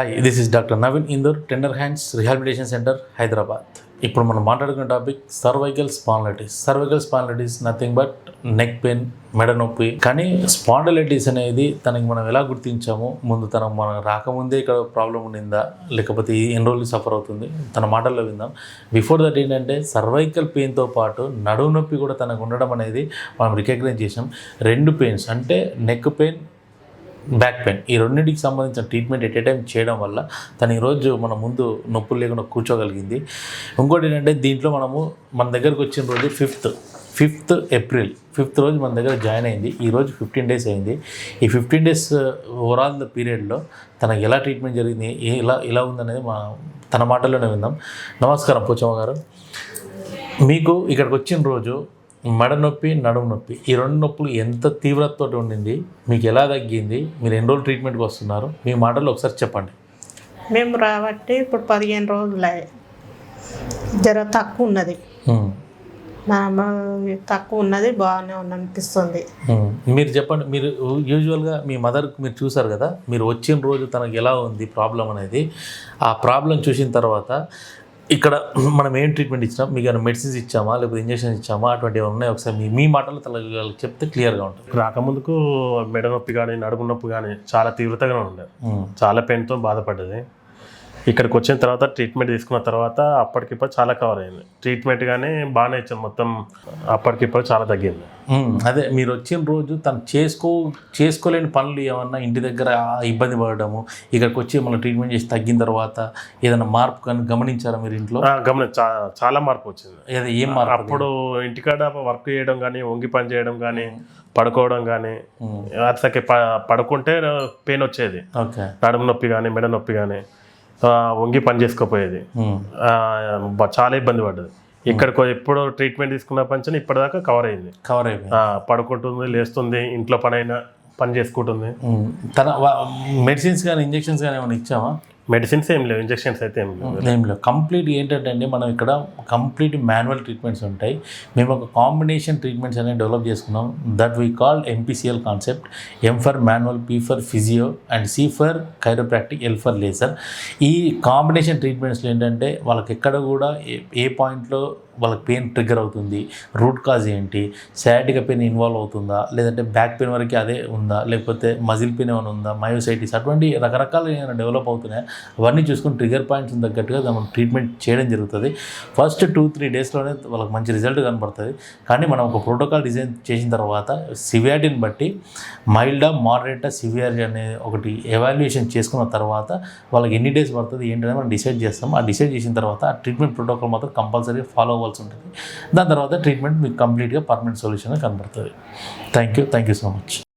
Hi this is doctor Naveen Indur tender hands rehabilitation centre Hyderabad ఇప్పుడు మనం మాట్లాడుకున్న topic cervical spondylitis cervical spondylitis nothing but neck pain మెడ నొప్పి. కానీ spondylitis అనేది తనకి మనం ఎలా గుర్తించాము? ముందు తన మనం రాకముందే ఇక్కడ ప్రాబ్లం ఉండిందా? లేకపోతే ఈ ఎన్ని రోజులు సఫర్ అవుతుంది? తన మాటల్లో విందాం. బిఫోర్ దట్ ఏంటంటే సర్వైకల్ పెయిన్తో పాటు నడుము నొప్పి కూడా తనకు ఉండడం అనేది మనం రికగ్నైజ్ చేసాం రెండు పెయిన్స్ అంటే నెక్ పెయిన్ బ్యాక్ పెయిన్. ఈ రెండింటికి సంబంధించిన ట్రీట్మెంట్ ఎట్ ఏ టైం చేయడం వల్ల తను ఈరోజు మన ముందు నొప్పులు లేకుండా కూర్చోగలిగింది. ఇంకోటి ఏంటంటే దీంట్లో మనము మన దగ్గరకు వచ్చిన రోజు ఫిఫ్త్ ఫిఫ్త్ ఏప్రిల్ ఫిఫ్త్ రోజు మన దగ్గర జాయిన్ అయింది. ఈ రోజు ఫిఫ్టీన్ డేస్ అయింది. ఈ ఫిఫ్టీన్ డేస్ ఓవరాల్ పీరియడ్లో తనకు ఎలా ట్రీట్మెంట్ జరిగింది ఎలా ఎలా ఉందనేది మా తన మాటల్లోనే విందాం. నమస్కారం పోచమ్మ గారు. మీకు ఇక్కడికి వచ్చిన రోజు మెడ నొప్పి నడుము నొప్పి ఈ రెండు నొప్పులు ఎంత తీవ్రతతో ఉండింది మీకు ఎలా తగ్గింది మీరు ఎన్ని రోజులు ట్రీట్మెంట్కి వస్తున్నారు మీ మాటల్లో ఒకసారి చెప్పండి. మేము రాబట్టి ఇప్పుడు పదిహేను రోజులే. జర తక్కువ ఉన్నది. తక్కువ ఉన్నది బాగానే అనిపిస్తుంది. మీరు చెప్పండి మీరు యూజువల్గా మీ మదర్కి మీరు చూసారు కదా మీరు వచ్చిన రోజు తనకు ఎలా ఉంది ప్రాబ్లం అనేది ఆ ప్రాబ్లం చూసిన తర్వాత ఇక్కడ మనం ఏం ట్రీట్మెంట్ ఇచ్చినాం? మీకు ఏమైనా మెడిసిన్స్ ఇచ్చామా? లేకపోతే ఇంజెక్షన్స్ ఇచ్చామా? అటువంటివి ఉన్నాయి? ఒకసారి మీ మీ మాటల్లో తల చెప్తే క్లియర్గా ఉంటుంది. రాకముందుకు మెడ నొప్పి కానీ నడుము నొప్పి కానీ చాలా తీవ్రతగా ఉండే. ఉమ్, చాలా పెయిన్తో బాధపడ్డది. ఇక్కడికి వచ్చిన తర్వాత ట్రీట్మెంట్ తీసుకున్న తర్వాత అప్పటికిప్పుడు చాలా కవర్ అయింది. ట్రీట్మెంట్ కానీ బాగానే ఇచ్చాం మొత్తం అప్పటికిప్పుడు చాలా తగ్గింది. అదే మీరు వచ్చిన రోజు తను చేసుకో చేసుకోలేని పనులు ఏమన్నా ఇంటి దగ్గర ఇబ్బంది పడడము ఇక్కడికి వచ్చి మళ్ళీ ట్రీట్మెంట్ చేసి తగ్గిన తర్వాత ఏదైనా మార్పు కానీ గమనించారా మీరు ఇంట్లో? గమని చాలా మార్పు వచ్చింది. ఏదో ఏం మార్పు అప్పుడు ఇంటికాడ వర్క్ చేయడం కానీ వంగి పని చేయడం కానీ పడుకోవడం కానీ అసలు పడుకుంటే పెయిన్ వచ్చేది. ఓకే. నడుము నొప్పి కానీ మెడ నొప్పి కానీ వంగి పని చేసుకోపోయేది. చాలా ఇబ్బంది పడ్డది. ఇక్కడికి ఎప్పుడు ట్రీట్మెంట్ తీసుకున్న పంచని ఇప్పటిదాకా కవర్ అయింది. కవర్ అయిపోయింది. ఆ, పడుకుంటుంది లేస్తుంది ఇంట్లో పని అయినా పని చేసుకుంటుంది. తన మెడిసిన్స్ కానీ ఇంజెక్షన్స్ కానీ ఏమైనా ఇచ్చామా మెడిసిన్స్ ఏం లేవు ఇంజెక్షన్స్ అయితే ఏం లేవు. ఏం లేవు. కంప్లీట్ ఏంటంటే మనం ఇక్కడ కంప్లీట్ మాన్యువల్ ట్రీట్మెంట్స్ ఉంటాయి. మేము ఒక కాంబినేషన్ ట్రీట్మెంట్స్ అనేవి డెవలప్ చేసుకున్నాం. That we call MPCL concept M for manual P for physio and C for chiropractic L for laser ఈ కాంబినేషన్ ట్రీట్మెంట్స్లో ఏంటంటే వాళ్ళకి ఎక్కడ కూడా ఏ- ఏ పాయింట్లో వాళ్ళకి పెయిన్ ట్రిగ్గర్ అవుతుంది. రూట్ కాజ్ ఏంటి? సయాటిక పెయిన్ ఇన్వాల్వ్ అవుతుందా? లేదంటే బ్యాక్ పెయిన్ వరకు అదే ఉందా? లేకపోతే మజిల్ పెయిన్ ఏమైనా ఉందా? మయోసైటిస్ అటువంటి రకరకాల ఏమైనా డెవలప్ అవుతున్నాయి. అవన్నీ చూసుకొని ట్రిగర్ పాయింట్స్ తగ్గట్టుగా మనం ట్రీట్మెంట్ చేయడం జరుగుతుంది. ఫస్ట్ టూ త్రీ డేస్లోనే వాళ్ళకి మంచి రిజల్ట్ కనబడుతుంది. కానీ మనం ఒక ప్రోటోకాల్ డిజైన్ చేసిన తర్వాత సివియారిటీని బట్టి మైల్డా మోడరేటా సివియారిటీ అనే ఒకటి ఎవాల్యుయేషన్ చేసుకున్న తర్వాత వాళ్ళకి ఎన్ని డేస్ పడుతుంది ఏంటనేది మనం డిసైడ్ చేస్తాం. ఆ డిసైడ్ చేసిన తర్వాత ఆ ట్రీట్మెంట్ ప్రోటోకాల్ మాత్రం కంపల్సరీ ఫాలో చేసుకోవాల్సి ఉంటుంది. దాని తర్వాత ట్రీట్మెంట్ మీకు కంప్లీట్గా పర్మనెంట్ సొల్యూషన్గా కనబడుతుంది. Thank you thank you so much